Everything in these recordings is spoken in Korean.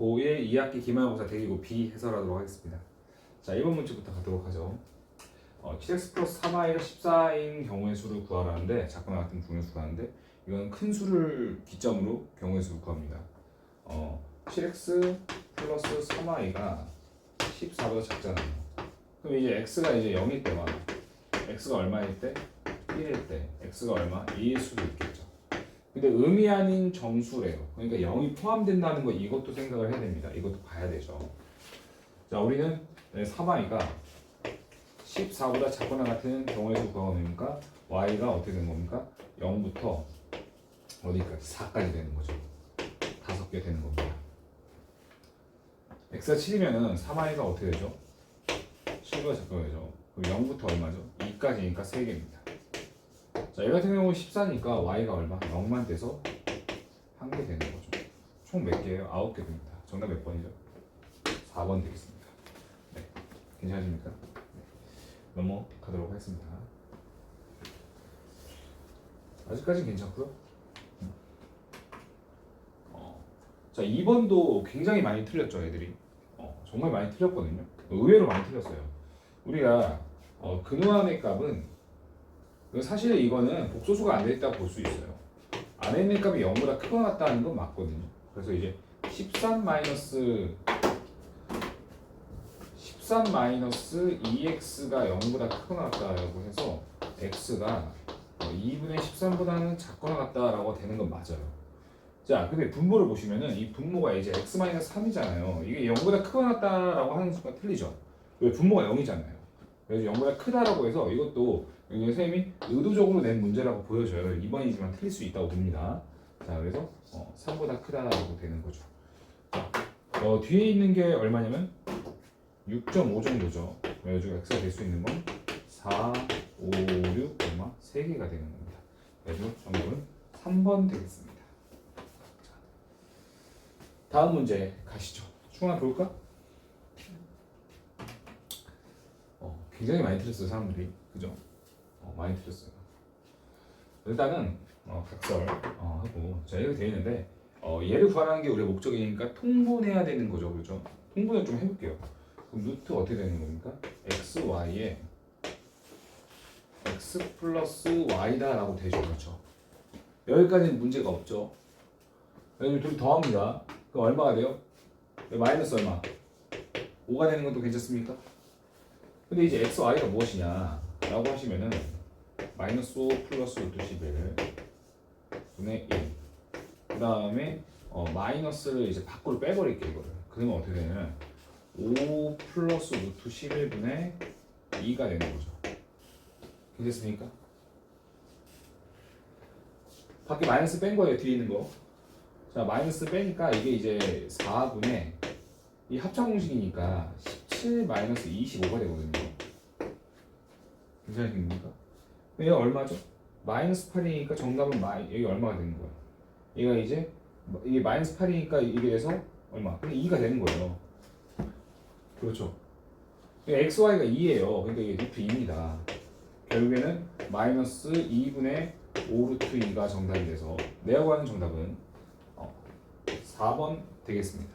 고1 2학기 기말고사 대기고 B 해설하도록 하겠습니다. 자, 1번 문제부터 가도록 하죠. 어, 7x 플러스 3i가 14인 경우의 수를 구하라는데 작거나 같은 중의 수를 하는데 이건 큰 수를 기점으로 경우의 수를 구합니다. 어, 7x 플러스 3i가 14보다 작잖아요. 그럼 이제 x가 이제 0일 때만 x가 얼마일 때? 1일 때 x가 얼마? 2일 수도 있겠죠. 근데 의미 아닌 정수래요. 그러니까 0이 포함된다는 거 이것도 생각을 해야 됩니다. 이것도 봐야 되죠. 자, 우리는 3i가 14보다 작거나 같은 경우의 수 구하니까 y가 어떻게 되는 겁니까? 0부터 어디까지? 4까지 되는 거죠. 다섯 개 되는 겁니다. x가 7이면은 3i가 어떻게 되죠? 7보다 작거나 되죠. 그럼 0부터 얼마죠? 2까지니까 3개입니다. 자, 얘 같은 경우 14니까 y가 얼마? 0만 돼서 한 개 되는 거죠. 총 몇 개예요? 9개 됩니다. 정답 몇 번이죠? 4번 되겠습니다. 네. 괜찮으십니까? 네. 넘어가도록 하겠습니다. 아직까지는 괜찮고요. 음. 어, 자, 2번도 굉장히 많이 틀렸죠, 애들이. 어, 정말 많이 틀렸거든요. 의외로 많이 틀렸어요. 우리가 어, 근호함의 값은 그 사실 이거는 복소수가 안 됐다고 볼 수 있어요. 안에 있는 값이 0보다 크거나 같다는 건 맞거든요. 그래서 이제 13 마이너스 13 마이너스 2x가 0보다 크거나 같다라고 해서 x가 2분의 13보다는 작거나 같다라고 되는 건 맞아요. 자, 근데 분모를 보시면은 이 분모가 이제 x 마이너스 3이잖아요. 이게 0보다 크거나 같다라고 하는 수가 틀리죠. 왜 분모가 0이잖아요. 그래서 0보다 크다라고 해서 이것도 선생님이 의도적으로 낸 문제라고 보여져요. 2번이지만 틀릴 수 있다고 봅니다. 자, 그래서 어, 3보다 크다라고 되는 거죠. 자, 어, 뒤에 있는 게 얼마냐면 6.5 정도죠. 그래가지고 x가 될 수 있는 건 4, 5, 6, 얼마? 3개가 되는 겁니다. 그래서 정답은 3번 되겠습니다. 자, 다음 문제 가시죠. 충아 볼까? 어, 굉장히 많이 틀렸어요, 사람들이. 그죠? 어, 많이 틀렸어요. 일단은 어, 각설 어, 하고 자 이렇게 되어 있는데 어, 얘를 구하라는 게 우리의 목적이니까 통분해야 되는 거죠, 그렇죠? 통분을 좀 해볼게요. 그럼 루트 어떻게 되는 겁니까? x, y에 x 플러스 y다라고 되죠, 그렇죠? 여기까지는 문제가 없죠. 여기 둘 더합니다. 그럼 얼마가 돼요? 마이너스 얼마? 5가 되는 것도 괜찮습니까? 근데 이제 x, y가 무엇이냐? 라고 하시면은 마이너스 5 플러스 루트 11 분의 1. 그 다음에 어, 마이너스를 이제 밖으로 빼버릴게요, 이거를. 그러면 어떻게 되냐면 5 플러스 루트 11분의 2가 되는 거죠. 괜찮습니까? 밖에 마이너스 뺀 거예요, 뒤에 있는 거. 자, 마이너스 빼니까 이게 이제 4분의 이 합차 공식이니까 17 마이너스 25가 되거든요. 괜찮으십니까? 얘가 얼마죠? 마이너스 8이니까 정답은 마이, 여기 얼마가 되는 거야? 얘가 이제 이게 마이너스 8이니까 이게 돼서 얼마? 그냥 2가 되는 거예요. 그렇죠. x, y가 2예요. 그러니까 이게 루트 2입니다. 결국에는 마이너스 2분의 5 루트 2가 정답이 돼서 내가 구하는 정답은 어, 4번 되겠습니다.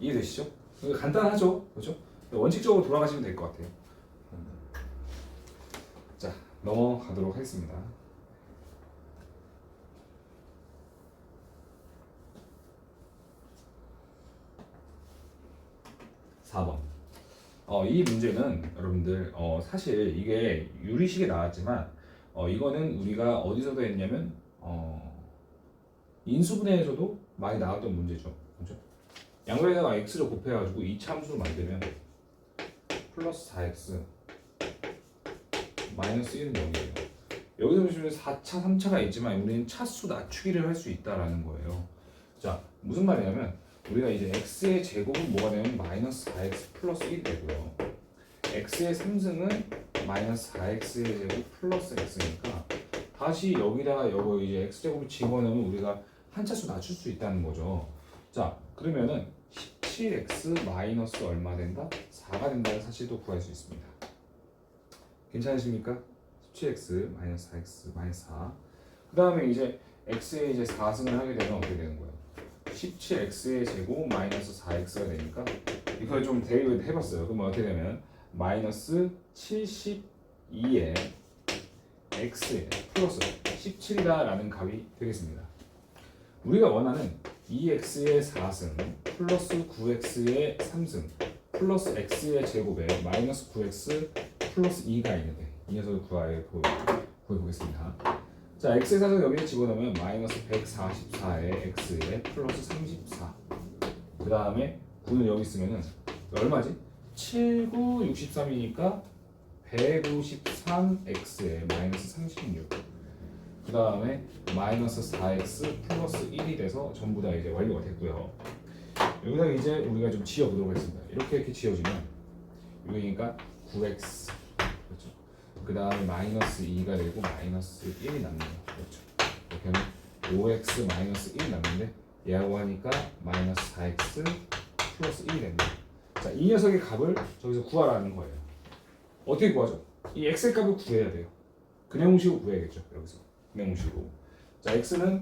이해되시죠? 간단하죠? 그렇죠? 원칙적으로 돌아가시면 될 것 같아요. 자, 넘어가도록 하겠습니다. 사번 어, 이 문제는 여러분들 어, 사실 이게 유리식에 나왔지만 어, 이거는 우리가 어디서도 했냐면 어, 인수분해에서도 많이 나왔던 문제죠. 그렇죠? 양변에다가 x를 곱해가지고 이 참수를 만들면 플러스 4x 마이너스 1은 0이에요. 여기서 보시면 4차, 3차가 있지만 우리는 차수 낮추기를 할 수 있다라는 거예요. 자, 무슨 말이냐면 우리가 이제 x의 제곱은 뭐가 되면 마이너스 4x 플러스 1이 되고요. x의 3승은 마이너스 4x의 제곱 플러스 x니까 다시 여기다가 여기 이제 x 제곱을 집어넣으면 우리가 한 차수 낮출 수 있다는 거죠. 자, 그러면은 17x 마이너스 얼마 된다? 4가 된다는 사실도 구할 수 있습니다. 괜찮으십니까? 17x 마이너스 4x 마이너스 4. 그 다음에 이제 x에 이제 4승을 하게 되면 어떻게 되는 거예요? 17x의 제곱 마이너스 4x가 되니까 이걸 좀 대입을 해봤어요. 그러면 어떻게 되면 마이너스 72의 x에 플러스 17이다라는 값이 되겠습니다. 우리가 원하는 2x의 4승 플러스 9x의 3승 플러스 x의 제곱에 마이너스 9x 플러스 2가 있는데 이 녀석을 구하여 보- 구해보겠습니다. 자, x의 4승 여기에 집어넣으면 마이너스 144의 x에 플러스 34. 그 다음에 9는 여기 있으면은 얼마지? 7, 9, 63이니까 153x에 마이너스 36. 그 다음에 마이너스 4x 플러스 1이 돼서 전부 다 이제 완료가 됐고요. 여기다 이제 우리가 좀 지어보도록 하겠습니다. 이렇게 이렇게 지어지면 여기니까 9x 그렇죠. 그 다음에 마이너스 2가 되고 마이너스 1이 남네요. 그렇죠. 이렇게 하면 5x 마이너스 1이 남는데 얘하고 하니까 마이너스 4x 플러스 1이 됩니다. 자, 이 녀석의 값을 저기서 구하라는 거예요. 어떻게 구하죠? 이 x의 값을 구해야 돼요. 그냥 공식으로 구해야겠죠. 여기서 그냥 공식으로. 자, x는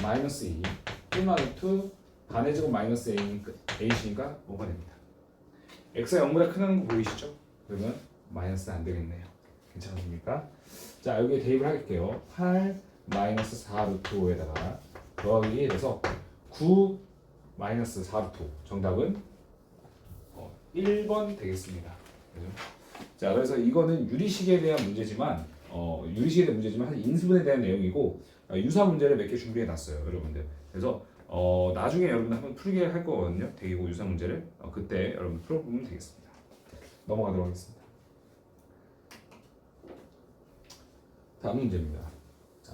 마이너스 2, 1마이너스 반의 제곱 마이너스 a니까 a시니까 5가 됩니다. x가 0보다 크다는 거 보이시죠? 그러면 마이너스 안 되겠네요. 괜찮습니까? 자, 여기에 대입을 할게요. 8 마이너스 4 루트 5에다가 더하기 1해서 9 마이너스 4 루트 5 정답은 어, 1번 되겠습니다. 그죠? 자, 그래서 이거는 유리식에 대한 문제지만 어, 유리식에 대한 문제지만 사실 인수분에 대한 내용이고 어, 유사 문제를 몇 개 준비해 놨어요, 여러분들. 그래서 어, 나중에 여러분 한번 풀게 할 거거든요. 대기고 유사 문제를 어, 그때 여러분 풀어보면 되겠습니다. 넘어가도록 하겠습니다. 다음 문제입니다. 자,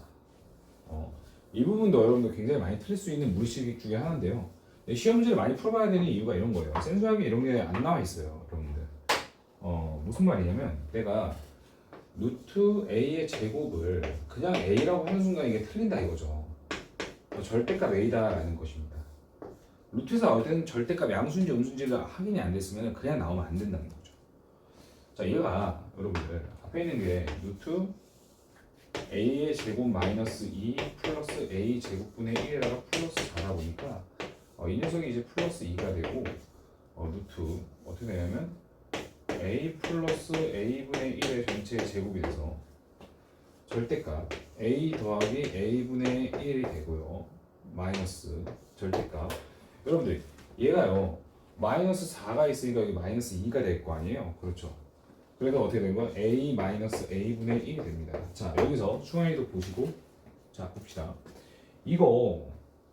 어, 이 부분도 여러분들 굉장히 많이 틀릴 수 있는 무리식 중에 하나인데요. 네, 시험 문제를 많이 풀어봐야 되는 이유가 이런 거예요. 센수학에 이런 게 안 나와 있어요, 여러분들. 어, 무슨 말이냐면 내가 루트 a의 제곱을 그냥 a라고 하는 순간 이게 틀린다 이거죠. 어, 절대값 a다라는 것입니다. 루트에서 나올 때는 절대값 양수인지 음수인지가 확인이 안 됐으면 그냥 나오면 안 된다는 거죠. 자, 얘가 여러분들 앞에 있는 게 루트 a의 제곱 마이너스 2 플러스 a 제곱분의 1에다가 플러스 4다 보니까 어, 이 녀석이 이제 플러스 2가 되고 어, 루트 어떻게 되냐면 a 플러스 a분의 1의 전체 제곱이 돼서 절대값 a 더하기 a분의 1이 되고요. 마이너스 절대값. 여러분들 얘가요 마이너스 4가 있으니까 여기 마이너스 2가 될 거 아니에요? 그렇죠 그래서 어떻게 된 거야? a 마이너스 a분의 1이 됩니다 자 여기서 수학이도 보시고 자 봅시다 이거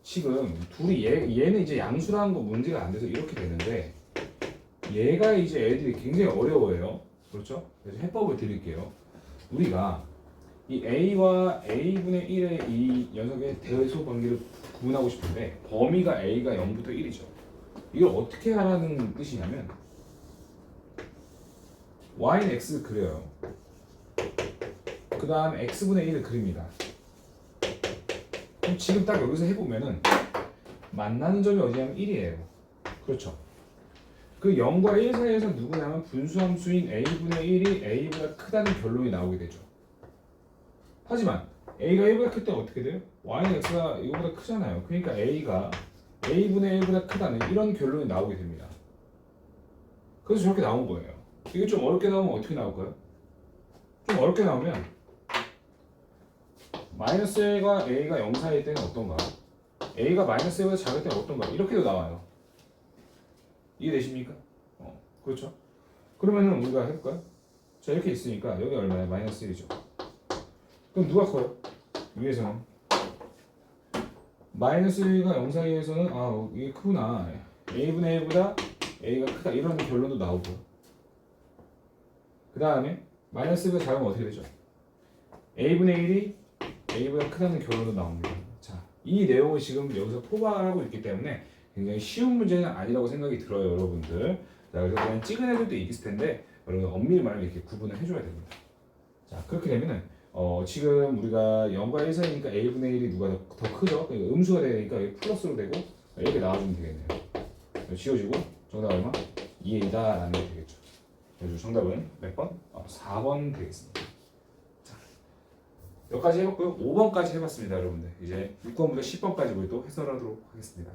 지금 둘이 얘, 얘는 이제 양수라는 거 문제가 안 돼서 이렇게 되는데 얘가 이제 애들이 굉장히 어려워해요. 그렇죠? 그래서 해법을 드릴게요. 우리가 이 a와 a분의 1의 이 녀석의 대소 관계를 구분하고 싶은데 범위가 a가 0부터 1이죠. 이걸 어떻게 하라는 뜻이냐면 y는 x 그려요. 그 다음 x분의 1을 그립니다. 그럼 지금 딱 여기서 해보면은 만나는 점이 어디냐면 1이에요. 그렇죠. 그 0과 1 사이에서 누구냐면 분수함수인 a분의 1이 a보다 크다는 결론이 나오게 되죠. 하지만 a가 1보다 클 때는 어떻게 돼요? y는 x가 이거보다 크잖아요. 그러니까 a가 a분의 1보다 크다는 이런 결론이 나오게 됩니다. 그래서 저렇게 나온 거예요. 이게 좀 어렵게 나오면 어떻게 나올까요? 좀 어렵게 나오면 마이너스 1과 a가 0 사이일 때는 어떤가? a가 마이너스 1보다 작을 때는 어떤가? 이렇게도 나와요. 이해되십니까? 어, 그렇죠. 그러면은 우리가 해볼까요? 자, 이렇게 있으니까 여기 얼마야? 마이너스 1이죠. 그럼 누가 커요? 위에서는. 마이너스 1과 0 사이에서는, 아, 이게 크구나. a분의 1보다 a가 크다. 이런 결론도 나오고. 그 다음에, 마이너스 1보다 작으면 어떻게 되죠? a분의 1이 a보다 크다는 결론도 나옵니다. 자, 이 내용을 지금 여기서 포괄하고 있기 때문에 굉장히 쉬운 문제는 아니라고 생각이 들어요, 여러분들. 자, 그래서 그냥 찍은 애들도 있을 텐데, 여러분 엄밀히 말하면 이렇게 구분을 해줘야 됩니다. 자, 그렇게 되면은, 어, 지금 우리가 0과 1 사이니까 a분의 1이 누가 더, 더 크죠? 그러니까 음수가 되니까 플러스로 되고, 이렇게 나와주면 되겠네요. 지워지고, 정답 얼마? 2이다 라는. 그래서 정답은 몇 번? 어, 4번 되겠습니다. 자, 여기까지 해봤고요. 5번까지 해봤습니다, 여러분들. 이제 6번부터 10번까지 우리 또 해설하도록 하겠습니다.